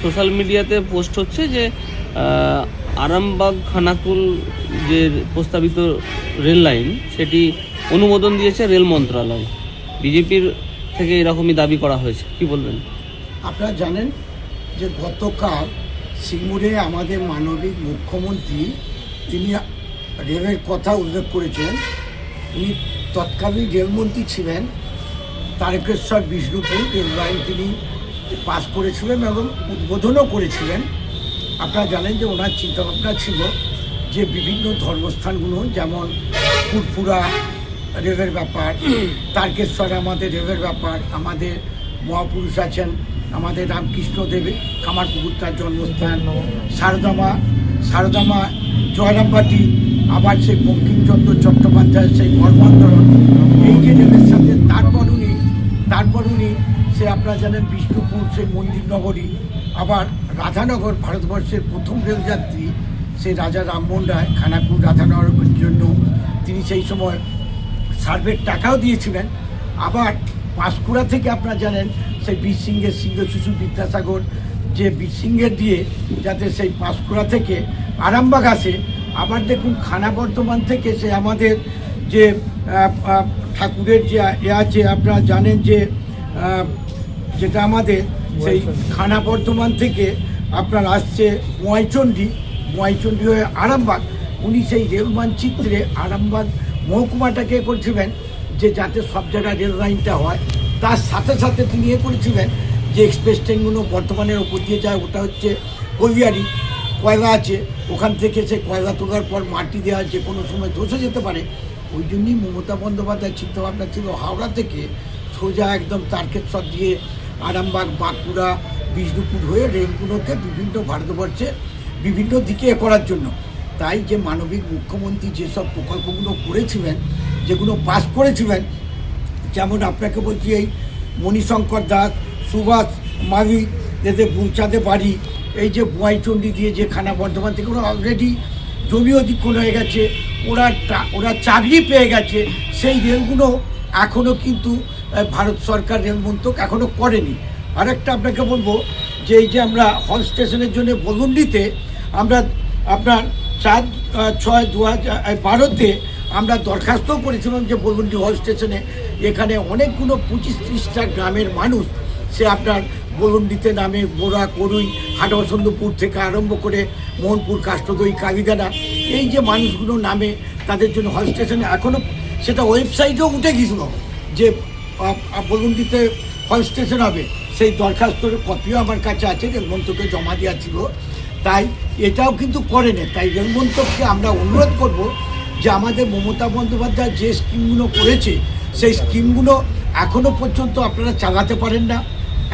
Social মিডিয়াতে post হচ্ছে যে আরামবাগ খানাকুল যে প্রস্তাবিত রেল লাইন, সেটি অনুমোদন দিয়েছে রেল মন্ত্রণালয় বিজেপির থেকে এরকমই দাবি করা হয়েছে। কি বলবেন? আপনারা জানেন যে গতকাল সিঙ্গুরে আমাদের মানবিক মুখ্যমন্ত্রী, তিনি রেলের কথা উল্লেখ করেছেন। উনি তৎকালীন রেলমন্ত্রী ছিলেন তারকেশ্বর বিষ্ণুপুর রেল লাইন তিনি পাস করেছিলেন এবং উদ্বোধনও করেছিলেন। আপনারা জানেন যে ওনার চিন্তাভাবনা ছিল যে বিভিন্ন ধর্মস্থানগুলো, যেমন ফুরফুরা রেলের ব্যাপার, তারকেশ্বর আমাদের রেলের ব্যাপার, আমাদের মহাপুরুষ আছেন, আমাদের রামকৃষ্ণ দেব কামারপুকুর তার জন্মস্থান, সারদামা সারদামা জয়রামবাটি, আবার সেই বঙ্কিমচন্দ্র চট্টোপাধ্যায়ের সেই ধর্মান্তরণ, এই যে রেলের সাথে, তারপর উনি তারপর উনি সে আপনারা জানেন বিষ্ণুপুর সেই মন্দির নগরী আবার রাধানগর ভারতবর্ষের প্রথম রেলযাত্রী সেই রাজা রামমোহন রায় খানাকুর রাধানগরের জন্য। তিনি সেই সময় সার্ভের টাকাও দিয়েছিলেন। আবার পাঁশকুড়া থেকে আপনারা জানেন সেই বীর সিংহের সিংহ শিশু বিদ্যাসাগর, যে বীর সিংহের দিয়ে যাতে সেই পাঁশকুড়া থেকে আরামবাগ আসে। আবার দেখুন খানা বর্ধমান থেকে সে আমাদের যে ঠাকুরের যে এ আছে, আপনারা জানেন যে যেটা আমাদের সেই খানা বর্ধমান থেকে আপনার আসছে ময়চণ্ডী ময়চণ্ডী হয়ে আরামবাগ। উনি সেই রেল মানচিত্রে আরামবাগ মহকুমাটাকে করেছিলেন, যে যাতে সব জায়গায় রেল লাইনটা হয়। তার সাথে সাথে তিনি এ করেছিলেন যে এক্সপ্রেস ট্রেনগুলো বর্ধমানের ওপর দিয়ে যায়, ওটা হচ্ছে কৈয়ারি কয়লা আছে। ওখান থেকে সে কয়লা তোলার পর মাটি দেওয়া যে কোনো সময় ধসে যেতে পারে। ওই জন্যই মমতা বন্দ্যোপাধ্যায়ের চিন্তাভাবনা ছিল হাওড়া থেকে সোজা একদম তারকেশ্বর দিয়ে আরামবাগ, বাঁকুড়া, বিষ্ণুপুর হয়ে রেলগুলোকে বিভিন্ন ভারতবর্ষে বিভিন্ন দিকে এ করার জন্য। তাই যে মানবিক মুখ্যমন্ত্রী যেসব প্রকল্পগুলো করেছিলেন, যেগুলো পাস করেছিলেন, যেমন আপনাকে বলছি এই মণিশঙ্কর দাস, সুভাষ মালি এদের বুলচাঁদে বাড়ি, এই যে বুয়াইচন্ডি দিয়ে যে খানা বর্ধমান থেকে ওরা অলরেডি জমি অধিক্ষণ হয়ে গেছে, ওরা ওরা চাকরি পেয়ে গেছে, সেই রেলগুলো এখনও কিন্তু ভারত সরকার রেল মন্ত্রক এখনও করেনি। আরেকটা আপনাকে বলব, যে এই যে আমরা হল স্টেশনের জন্য বলুন্ডিতে আমরা আপনার চার ছয়, দু হাজার বারোতে আমরা দরখাস্তও করেছিলাম যে বলুন্ডি হল স্টেশনে। এখানে অনেকগুলো পঁচিশ, ত্রিশটা গ্রামের মানুষ সে আপনার বলুন্ডিতে নামে বোরা করুই হাটবসন্তপুর থেকে আরম্ভ করে মোহনপুর কাষ্টদই কালীদানা। এই যে মানুষগুলো নামে তাদের জন্য হল স্টেশনে এখনও সেটা ওয়েবসাইটেও উঠে গিয়েছিল যে বলুন্ডিতে হল স্টেশন হবে। সেই দরখাস্তর কপিও আমার কাছে আছে, রেলমন্ত্রকে জমা দেওয়া ছিল তাই এটাও কিন্তু করে করেনি তাই রেলমন্ত্রককে আমরা অনুরোধ করব যে আমাদের মমতা বন্দ্যোপাধ্যায় যে স্কিমগুলো করেছে, সেই স্কিমগুলো এখনও পর্যন্ত আপনারা চালাতে পারেন না।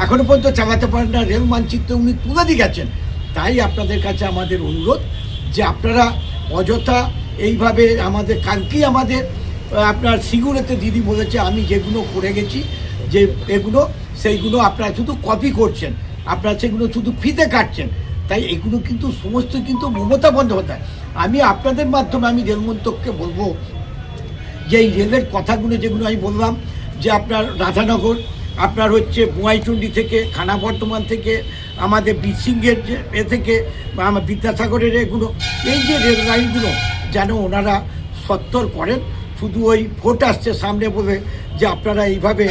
এখনও পর্যন্ত চালাতে পারেন না। রেল মানচিত্র উনি তুলে দিয়ে গেছেন। তাই আপনাদের কাছে আমাদের অনুরোধ যে আপনারা অযথা এইভাবে আমাদের, কালকেই আমাদের আপনার সিগুরেতে দিদি বলেছে, আমি যেগুলো করে গেছি, যে এগুলো, সেইগুলো আপনারা শুধু কপি করছেন। আপনারা সেগুলো শুধু ফিতে কাটছেন। তাই এগুলো কিন্তু সমস্ত কিন্তু মমতা বন্দ্যোপাধ্যায়। আমি আপনাদের মাধ্যমে আমি রেলমন্ত্রককে বলব, যে এই রেলের কথাগুলো যেগুলো আমি বললাম, যে আপনার রাধানগর, আপনার হচ্ছে বোয়াইচন্ডি থেকে, খানা বর্ধমান থেকে, আমাদের বিসিংয়ের যে এ থেকে, বা আমার বিদ্যাসাগরের এগুলো, এই যে রেল লাইনগুলো, যেন ওনারা সত্তর করেন শুধু ওই ভোট আসছে সামনে বলে যে আপনারা এইভাবে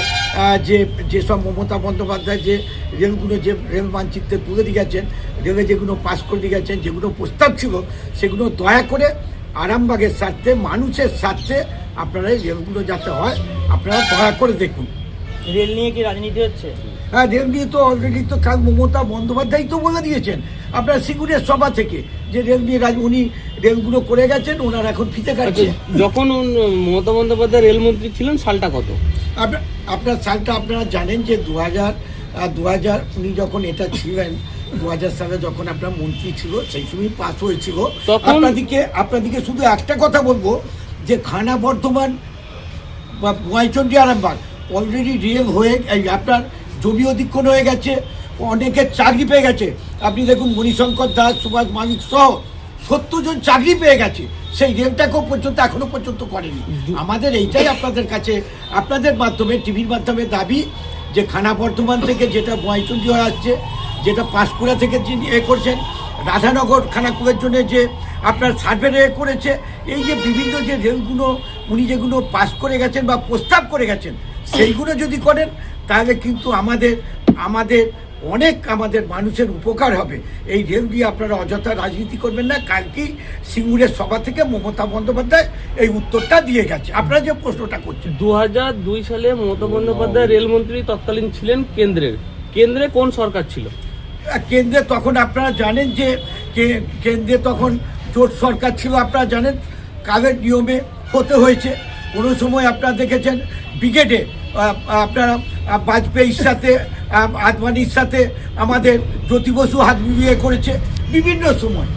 যে যেসব মমতা বন্দ্যোপাধ্যায় যে রেলগুলো যে রেল মানচিত্রে তুলে দিয়ে গেছেন রেলে যেগুলো পাস করে দিয়ে গেছেন যেগুলো প্রস্তাব ছিল সেগুলো দয়া করে আরামবাগের স্বার্থে মানুষের স্বার্থে আপনারা এই রেলগুলো যাতে হয় আপনারা দয়া করে দেখুন। রেল নিয়ে কি রাজনীতি হচ্ছে? হ্যাঁ রেল নিয়ে তো অলরেডি তো কাল মমতা বন্দ্যোপাধ্যায় তো বলে দিয়েছেন। আপনার সিঙ্গুরের সভা থেকে যে রেল নিয়ে রাজ উনি রেলগুলো করে গেছেন ওনার এখন ফিতে কাটছে আচ্ছা, যখন উন- মমতা বন্দ্যোপাধ্যায় রেলমন্ত্রী ছিলেন সালটা কত? আপনার আপনার সালটা আপনারা জানেন যে দু হাজার দু হাজার উনি যখন এটা ছিলেন দু হাজার সালে যখন আপনার মন্ত্রী ছিল সেই সময় পাস হয়েছিল। আপনাদিকে আপনাদিকে শুধু একটা কথা বলব যে খানা বর্ধমান বা ময়চন্ডী আরামবাগ অলরেডি রিয়েল হয়ে আপনার জমি অধিক্ষণ হয়ে গেছে অনেকের চাকরি পেয়ে গেছে। আপনি দেখুন মণিশঙ্কর দাস সুভাষ মালিক সহ সত্তর জন চাকরি পেয়ে গেছে। সেই রেলটাকেও পর্যন্ত এখনও পর্যন্ত করেনি। আমাদের এইটাই আপনাদের কাছে আপনাদের মাধ্যমে টিভির মাধ্যমে দাবি যে খানা বর্ধমান থেকে যেটা বয়চন্ডী হয়ে আসছে যেটা পাঁশকুড়া থেকে যিনি এ করছেন রাধানগর খানাকুলের জন্য যে আপনার সার্ভে এ করেছে এই যে বিভিন্ন যে রেলগুলো উনি যেগুলো পাস করে গেছেন বা প্রস্তাব করে গেছেন সেইগুলো যদি করেন তাহলে কিন্তু আমাদের আমাদের অনেক আমাদের মানুষের উপকার হবে। এই রেল দিয়ে আপনারা অযথা রাজনীতি করবেন না। কালকেই সিঙ্গুরের সভা থেকে মমতা বন্দ্যোপাধ্যায় এই উত্তরটা দিয়ে গেছে। আপনারা যে প্রশ্নটা করছেন। দু দুই সালে মমতা বন্দ্যোপাধ্যায় রেলমন্ত্রী তৎকালীন ছিলেন কেন্দ্রের। কেন্দ্রে কোন সরকার ছিল? কেন্দ্রে তখন আপনারা জানেন যে কেন্দ্রে তখন জোট সরকার ছিল আপনারা জানেন। কাদের নিয়মে হতে হয়েছে। কোনো সময় আপনারা দেখেছেন ব্রিগেডে আপনারা বাজপেয়ীর সাথে আদবানির সাথে আমাদের জ্যোতি বসু হাত মিলিয়ে করেছে বিভিন্ন সময়।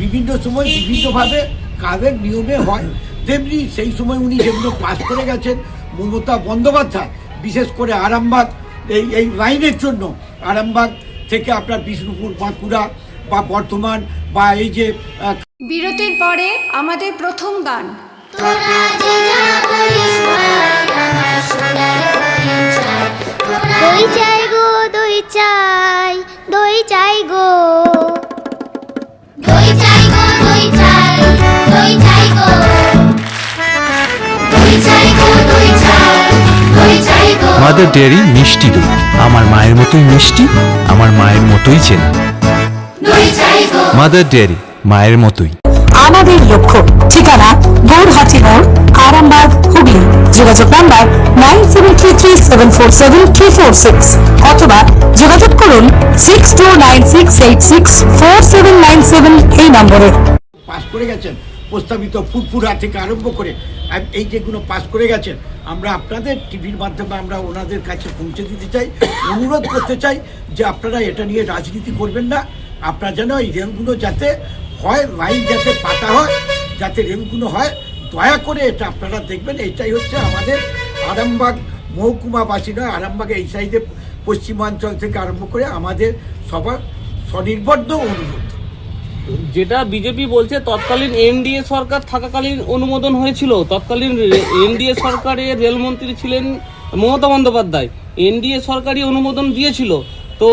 বিভিন্ন সময় বিভিন্নভাবে কাদের নিয়মে হয়। তেমনি সেই সময় উনি যেগুলো পাস করে গেছেন মমতা বন্দ্যোপাধ্যায় বিশেষ করে আরামবাগ এই এই লাইনের জন্য। আরামবাগ থেকে আপনার বিষ্ণুপুর বাঁকুড়া বা বর্ধমান বা এই যে বিরতির পরে আমাদের প্রথম গান। দই চাই গো দই চাই দই চাই গো। দই চাই গো দই চাই দই চাই গো। দই চাই গো দই চাই দই চাই গো। মাদার ডেয়ারি মিষ্টি দই। আমার মায়ের মতোই মিষ্টি আমার মায়ের মতোই চেনা দই চাই গো। মাদার ডেয়ারি মায়ের মতোই। আমাদের লক্ষ্য ঠিকানা গৌরহাটি মোড় আরামবাগ হুগলি, যোগাযোগ number nine seven three three seven four seven three four six অথবা যোগাযোগ করুন six two nine six eight six four seven nine seven এই নম্বরে। পাস করে গেছেন, প্রস্তাবিত ফুটফুরা থেকে আরম্ভ করে এই যেগুলো পাস করে গেছেন, আমরা আপনাদের টিভির মাধ্যমে আমরা ওনাদের কাছে পৌঁছে দিতে চাই, অনুরোধ করতে চাই যে আপনারা এটা নিয়ে রাজনীতি করবেন না। আপনারা যেন এই রেলগুলো যাতে হয় লাইন যাতে পাতা হয়, যাতে রেলগুলো হয় দয়া করে এটা আপনারা দেখবেন এইটাই হচ্ছে আমাদের আরামবাগ মহকুমাবাসী নয় আরামবাগে এই সাইডে পশ্চিমাঞ্চল থেকে আরম্ভ করে আমাদের সবার স্বনির্বদ্ধ অনুরোধ। যেটা বিজেপি বলছে তৎকালীন এনডিএ সরকার থাকাকালীন অনুমোদন হয়েছিল। তৎকালীন এনডিএ সরকারের রেলমন্ত্রী ছিলেন মমতা বন্দ্যোপাধ্যায়। এনডিএ সরকারই অনুমোদন দিয়েছিল। তো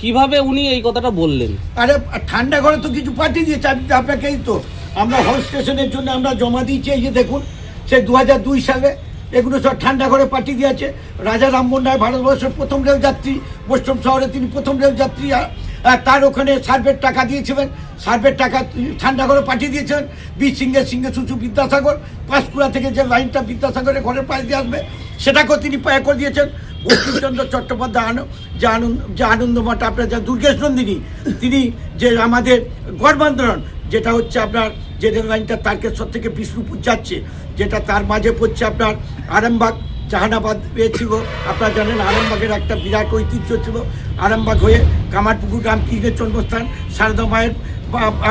কীভাবে উনি এই কথাটা বললেন? আরে ঠান্ডা ঘরে তো কিছু পাঠিয়ে দিয়েছে আপনাকেই তো আমরা হল স্টেশনের জন্য আমরা জমা দিয়েছি, এই যে দেখুন সে দু সালে এগুলো সব ঠান্ডা ঘরে পাঠিয়ে দিয়েছে। রাজা রামমোহন রায় ভারতবর্ষের প্রথম রেল যাত্রী পশ্চিম শহরে তিনি প্রথম রেল যাত্রী আর- আর তার ওখানে সার্ভের টাকা দিয়েছিলেন। সার্ভের টাকা ঠান্ডা ঘরে পাঠিয়ে দিয়েছেন বীর সিংহের সিংহে সুচু বিদ্যাসাগর, পাঁশকুড়া থেকে যে লাইনটা বিদ্যাসাগরের ঘরের পাশ দিয়ে আসবে, সেটাকেও তিনি পায়ে করে দিয়েছেন। বঙ্কিমচন্দ্র চট্টোপাধ্যায় যে আনন্দ, যে আনন্দমঠ আপনার যা দুর্গেশ নন্দিনী, তিনি যে আমাদের গড়বন্ধন যেটা হচ্ছে আপনার যে লাইনটা তারকেশ্বর থেকে বিষ্ণুপুর যাচ্ছে, যেটা তার মাঝে পড়ছে আপনার আরামবাগ, জাহানাবাদ পেয়েছিল। আপনারা জানেন আরামবাগের একটা বিরাট ঐতিহ্য ছিল। আরামবাগ হয়ে কামারপুকুর রামকৃষ্ণের জন্মস্থান, সারদা মায়ের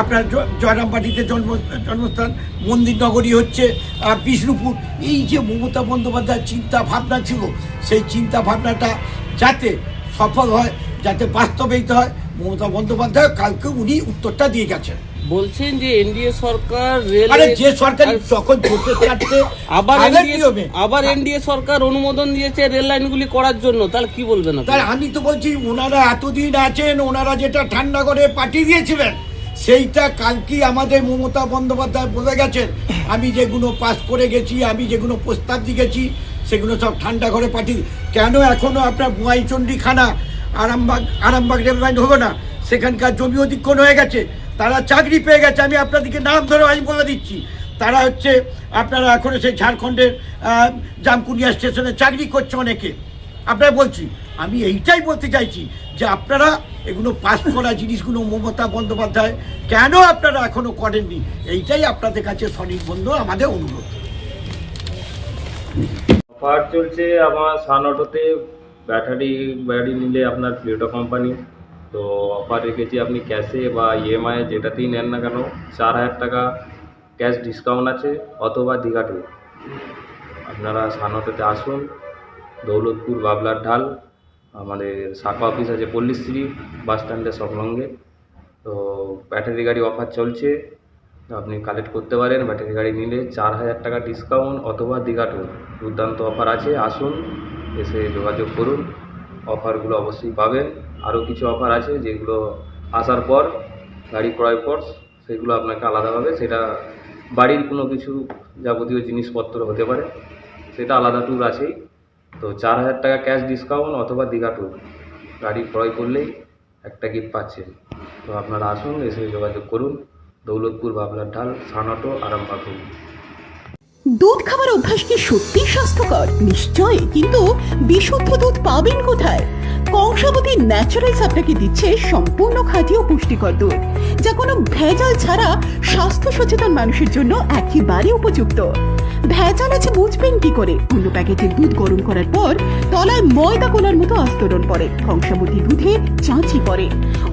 আপনার জয়রামবাটিতে জন্ম, জন্মস্থান, মন্দির নগরী হচ্ছে বিষ্ণুপুর এই যে মমতা বন্দ্যোপাধ্যায়ের চিন্তা ভাবনা ছিল, সেই চিন্তা ভাবনাটা যাতে সফল হয়, যাতে বাস্তবায়িত হয়, মমতা বন্দ্যোপাধ্যায় কালকে উনি উত্তরটা দিয়ে গেছেন। বলছেন যে এনডিএ সরকার রেল আরে যে সরকার যখন চোখে চারটে আবার আবার এনডিএ সরকার অনুমোদন দিয়েছে রেল লাইনগুলি করার জন্য তাহলে কি বলবেন? তার আমি তো বলছি ওনারা এতদিন আছেন ওনারা যেটা ঠান্ডা করে পাঠিয়ে দিয়েছিলেন সেইটা কালকেই আমাদের মমতা বন্দ্যোপাধ্যায় বলে গেছেন। আমি যেগুলো পাস করে গেছি আমি যেগুলো প্রস্তাব দিয়ে গেছি সেগুলো সব ঠান্ডা ঘরে পাঠিয়ে কেন এখনও আপনার বুয়াইচন্ডী খানা আরামবাগ আরামবাগ রেল লাইন হলো না? সেখানকার জমি অধিক্ষণ হয়ে গেছে। তারা চাকরি পেয়ে গেছে, আমি আপনাদেরকে নাম ধরে আমি বলে দিচ্ছি। তারা হচ্ছে, আপনারা এখন সেই ঝাড়খণ্ডের জামকুনিয়া স্টেশনে চাকরি করছে অনেকে। আপনারা বলছি, আমি এইটাই বলতে চাইছি যে আপনারা এগুলো পাস করা জিনিসগুলো মমতা বন্দ্যোপাধ্যায় কেন আপনারা এখনও করেননি? এইটাই আপনাদের কাছে স্বনির্বন্ধ আমাদের অনুরোধ। অফার চলছে, আমার সান অটোতে, ব্যাটারি গাড়ি নিলে আপনার প্লেটো কোম্পানি। তো অফার রেখেছি আপনি ক্যাশে বা ইএমআই যেটাতেই নেন না কেন, চার হাজার টাকা ক্যাশ ডিসকাউন্ট আছে অথবা দীঘা ট্যুর আপনারা সান আসুন, দৌলতপুর বাবলার ঢাল, আমাদের শাখা অফিস আছে পল্লীশ্রী বাস স্ট্যান্ডের সংলগ্নে তো ব্যাটারি গাড়ি অফার চলছে আপনি কালেক্ট করতে পারেন ব্যাটারি গাড়ি নিলে চার হাজার টাকা ডিসকাউন্ট অথবা দীঘা ট্যুর দুর্দান্ত অফার আছে, আসুন, এসে যোগাযোগ করুন অফারগুলো অবশ্যই পাবেন। আরও কিছু অফার আছে যেগুলো আসার পর, গাড়ি ক্রয় পর, সেগুলো আপনাকে আলাদাভাবে সেটা বাড়ির কোনো কিছু যাবতীয় জিনিসপত্র হতে পারে। সেটা আলাদা ট্যুর আছেই। তো চার হাজার টাকা ক্যাশ ডিসকাউন্ট অথবা দীঘা ট্যুর গাড়ি ক্রয় করলেই একটা গিফট পাচ্ছেন। তো আপনারা আসুন, এসে যোগাযোগ করুন। দৌলতপুর বাবলার ঢাল সানটো, আরামবাগ। দুধ খাবার অভ্যাস কি সত্যি স্বাস্থ্যকর? নিশ্চয় কিন্তু বিশুদ্ধ দুধ পাবেন কোথায়? কংসাবতী ন্যাচারালস আপনাকে দিচ্ছে সম্পূর্ণ খাঁটি ও পুষ্টিকর দুধ, যা কোনো ভেজাল ছাড়া স্বাস্থ্য সচেতন মানুষের জন্য একেবারে উপযুক্ত। ভেজাল আছে বুঝবেন কি করে? অন্য প্যাকেটের দুধ গরম করার পর তলায় ময়দা কোলার মতো আস্তরণ পড়ে দুধে চাঁচি পড়ে।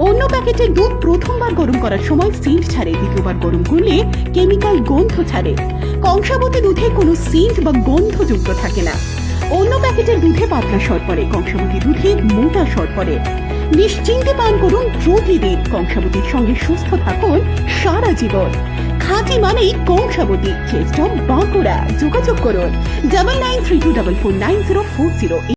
অন্য প্যাকেটের দুধ প্রথমবার গরম করার সময় সেন্ট ছাড়ে, দ্বিতীয়বার গরম করলে কেমিক্যাল গন্ধ ছাড়ে। কংসাবতী দুধে কোনো সেন্ট বা গন্ধযুক্ত থাকে না। অন্য প্যাকেটের দুধে পাতলা শর্করে, কংসাবতী দুধে মোটা সর পরে নিশ্চিন্তে পান করুন প্রতিদিন কংসাবতীর সঙ্গে সুস্থ থাকুন সারা জীবন। খাঁটি মানেই কংসাবতী চেস্টম বাঁকুড়া। যোগাযোগ করুন double nine three two double four nine zero four zero